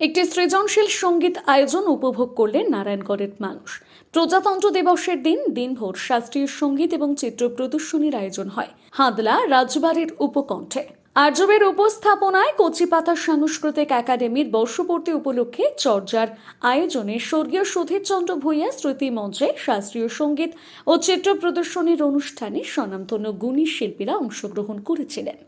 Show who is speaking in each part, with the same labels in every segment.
Speaker 1: একটি সৃজনশীল সংগীত আয়োজন উপভোগ করলেন নারায়ণগড়ের মানুষ। প্রজাতন্ত্র দিবসের দিন দিনভর শাস্ত্রীয় সংগীত এবং চিত্র প্রদর্শনীর আয়োজন হয়। হাদলা রাজবাড়ির উপকণ্ঠে। আর্যবের উপস্থাপনায় কচিপাতা সাংস্কৃতিক একাডেমির বর্ষপূর্তি উপলক্ষে চর্যার আয়োজনে স্বর্গীয় সুধীরচন্দ্র ভূঁইয়া স্মৃতি মঞ্চে শাস্ত্রীয় সংগীত ও চিত্র প্রদর্শনীর অনুষ্ঠানে স্বনামধন্য গুণী শিল্পীরা অংশগ্রহণ করেছিলেন।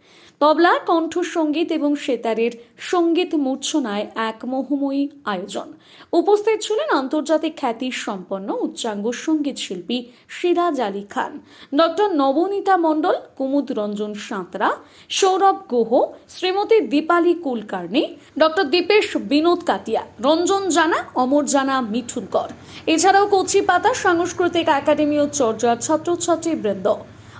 Speaker 1: তবলা, কণ্ঠসঙ্গীত এবং সেতারের সংগীত মূর্ছনায় এক মোহময়ী আয়োজন। উপস্থিত ছিলেন আন্তর্জাতিক খ্যাতি সম্পন্ন উচ্চাঙ্গ সংগীত শিল্পী সিরাজ আলী খান, ডক্টর নবনীতা মণ্ডল কুমুদ রঞ্জন সাঁতরা, সৌরভ গুহ, শ্রীমতী দীপালি কুলকার্নি ডক্টর দীপেশ বিনোদ কাটিয়া রঞ্জন জানা, অমর জানা, মিঠুন কর। এছাড়াও কচি পাতা, সাংস্কৃতিক একাডেমি ও চর্যার ছাত্রছাত্রী বৃন্দ।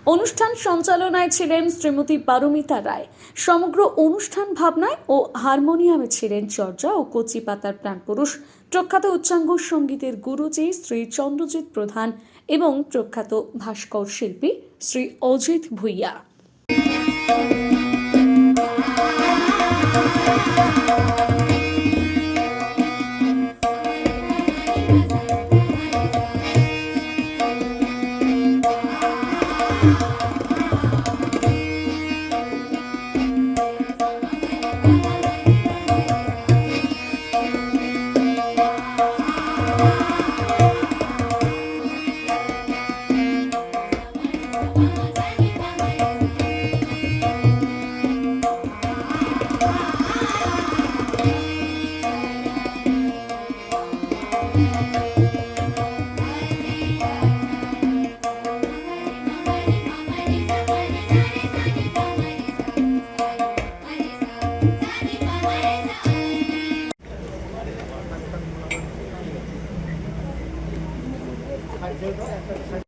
Speaker 1: অনুষ্ঠান সঞ্চালনায় ছিলেন শ্রীমতী পারমিতা রায়। সমগ্র অনুষ্ঠান ভাবনায় ও হারমোনিয়ামে ছিলেন চর্যা ও কচি পাতার প্রাণপুরুষ। প্রখ্যাত উচ্চাঙ্গ সঙ্গীতের গুরুজি শ্রী চন্দ্রজিৎ প্রধান এবং প্রখ্যাত ভাস্কর শিল্পী শ্রী অজিত ভূঁইয়া।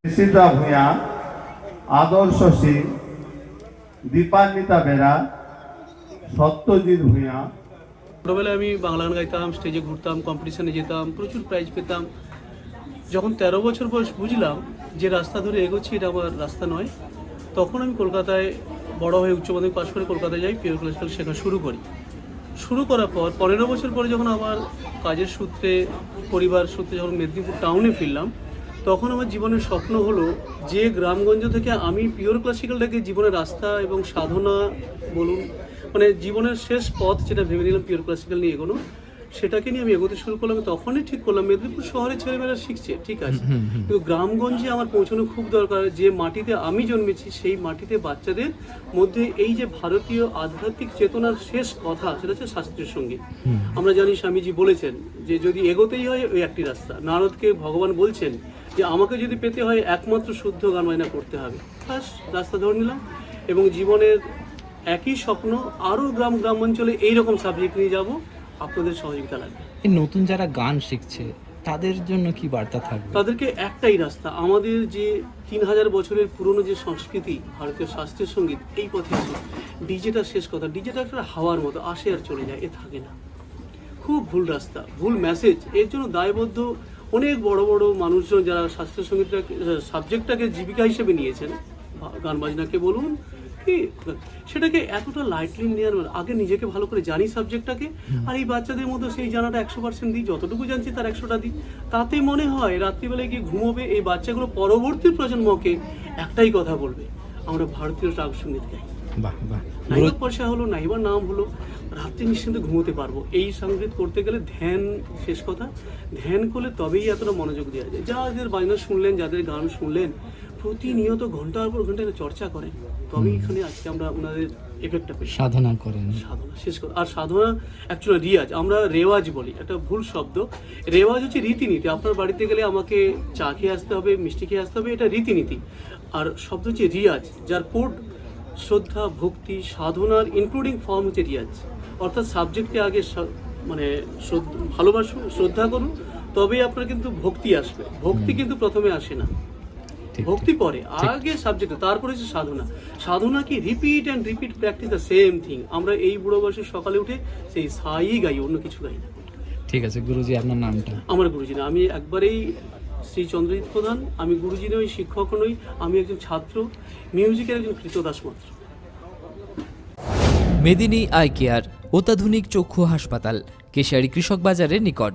Speaker 2: নিশিতা ভূঁয়া আদর্শ সিং দীপান্বিতা বেরা সত্যজিৎ ভূঁয়া
Speaker 3: ছোটোবেলায় আমি বাংলা গান গাইতাম স্টেজে ঘুরতাম কম্পিটিশনে যেতাম, প্রচুর প্রাইজ পেতাম। যখন তেরো বছর বয়স বুঝলাম যে রাস্তা ধরে এগোচ্ছি, এটা আমার রাস্তা নয়, তখন আমি কলকাতায় বড় হয়ে উচ্চ মাধ্যমিক পাশ করে কলকাতায় যাই পিওর ক্লাসিক্যাল শেখা শুরু করি। শুরু করার পর, পনেরো বছর পরে যখন আমার কাজের সূত্রে, পরিবার সূত্রে যখন মেদিনীপুর টাউনে ফিরলাম, তখন আমার জীবনের স্বপ্ন হলো যে গ্রামগঞ্জ থেকে আমি পিওর ক্লাসিক্যালটাকে জীবনের রাস্তা এবং সাধনা বলুন মানে জীবনের শেষ পথ যেটা ভেবে নিলাম পিওর ক্লাসিক্যাল নিয়ে এগোনো সেটাকে নিয়ে আমি এগোতে শুরু করলাম তখনই ঠিক করলাম মেদিনীপুর শহরে ছেলেমেয়েরা শিখছে ঠিক আছে। কিন্তু গ্রামগঞ্জে আমার পৌঁছানো খুব দরকার যে মাটিতে আমি জন্মেছি সেই মাটিতে বাচ্চাদের মধ্যে এই যে ভারতীয় আধ্যাত্মিক চেতনার শেষ কথা সেটা হচ্ছে শাস্ত্রীয় সংগীত। আমরা জানি স্বামীজি বলেছেন যে যদি এগোতেই হয় ওই একটি রাস্তা। নারদকে ভগবান বলছেন যে আমাকে যদি পেতে হয় একমাত্র শুদ্ধ গান বাজনা করতে হবে। ব্যাস রাস্তা ধরে নিলাম এবং জীবনের একই স্বপ্ন আরও গ্রাম গ্রাম অঞ্চলে এইরকম সাবজেক্ট নিয়ে যাব আপনাদের সহযোগিতা লাগবে।
Speaker 4: এই নতুন যারা গান শিখছে তাদের জন্য কি বার্তা থাকবে?
Speaker 3: তাদেরকে একটাই রাস্তা আমাদের যে তিন হাজার বছরের পুরনো যে সংস্কৃতি ভারতীয় শাস্ত্রীয় সংগীত এই পথে আছে ডিজেটা শেষ কথা ডিজেটা একটা হাওয়ার মতো আসে আর চলে যায় এ থাকে না। খুব ভুল রাস্তা ভুল মেসেজ এর জন্য দায়বদ্ধ অনেক বড় বড় মানুষজন যারা শাস্ত্রীয় সঙ্গীতটাকে সাবজেক্টটাকে জীবিকা হিসেবে নিয়েছেন গান বাজনাকে বলুন কি? সেটাকে এতটা লাইটলি নেওয়ার আগে নিজেকে ভালো করে জানি সাবজেক্টটাকে আর এই বাচ্চাদের মধ্যে সেই জানাটা একশো পার্সেন্ট দিই যতটুকু জানছি তার একশোটা দিই। তাতে মনে হয় রাত্রিবেলায় গিয়ে ঘুমোবে এই বাচ্চাগুলো পরবর্তী প্রজন্মকে একটাই কথা বলবে আমরা ভারতীয় রাগ সংগীত গাই।
Speaker 4: বাহ বাহ।
Speaker 3: নাইবা পয়সা হলো নাইবা নাম হলো রাত্রে নিশ্চিন্তে ঘুমোতে পারব। এই সংগীত করতে গেলে ধ্যান শেষ কথা। ধ্যান করলে তবেই এতটা মনোযোগ দেওয়া যায়। যাদের বাজনা শুনলেন যাদের গান শুনলেন প্রতিনিয়ত ঘণ্টার পর ঘণ্টা চর্চা করেন তবেই এখানে আজকে আমরা ওনাদের এফেক্টটা পেয়েছি
Speaker 4: সাধনা করেন
Speaker 3: সাধনা শেষ কথা আর সাধনা অ্যাকচুয়ালি রিয়াজ আমরা রেওয়াজ বলি একটা ভুল শব্দ। রেওয়াজ হচ্ছে রীতিনীতি আপনার বাড়িতে গেলে আমাকে চা খেয়ে আসতে হবে মিষ্টি খেয়ে আসতে হবে এটা রীতিনীতি। আর শব্দ হচ্ছে রিয়াজ যার কোড শ্রদ্ধা ভক্তি সাধনার ইনক্লুডিং ফর্ম হচ্ছে রিয়াজ। অর্থাৎ সাবজেক্টকে আগে মানে ভালোবাসুন শ্রদ্ধা করুন তবেই আপনার কিন্তু ভক্তি আসবে। ভক্তি কিন্তু প্রথমে আসে না। ভক্তি পরে আগে সাবজেক্ট তারপরে হচ্ছে সাধনা। সাধনা কি repeat and repeat practice the same thing আমরা এই বুড়ো বয়সে সকালে উঠে সেই সাই গাই অন্য কিছু গাই না।
Speaker 4: ঠিক আছে গুরুজি আপনার নামটা?
Speaker 3: আমার গুরুজি না। আমি একবারেই শ্রী চন্দ্রজিৎ প্রধান আমি গুরুজি নই শিক্ষক নই আমি একজন ছাত্র মিউজিকের একজন কৃতদাস মাত্র।
Speaker 5: মেদিনী আই কেয়ার অত্যাধুনিক চক্ষু হাসপাতাল কেশিয়ারি কৃষক বাজারের নিকট।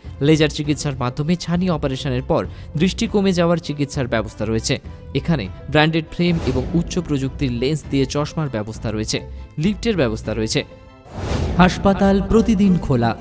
Speaker 5: লেজার চিকিৎসার মাধ্যমে ছানি অপারেশনের পর দৃষ্টি কমে যাওয়ার চিকিৎসার ব্যবস্থা রয়েছে। এখানে ব্র্যান্ডেড ফ্রেম এবং উচ্চ প্রযুক্তির লেন্স দিয়ে চশমার ব্যবস্থা রয়েছে। লিফটের ব্যবস্থা রয়েছে। হাসপাতাল প্রতিদিন খোলা।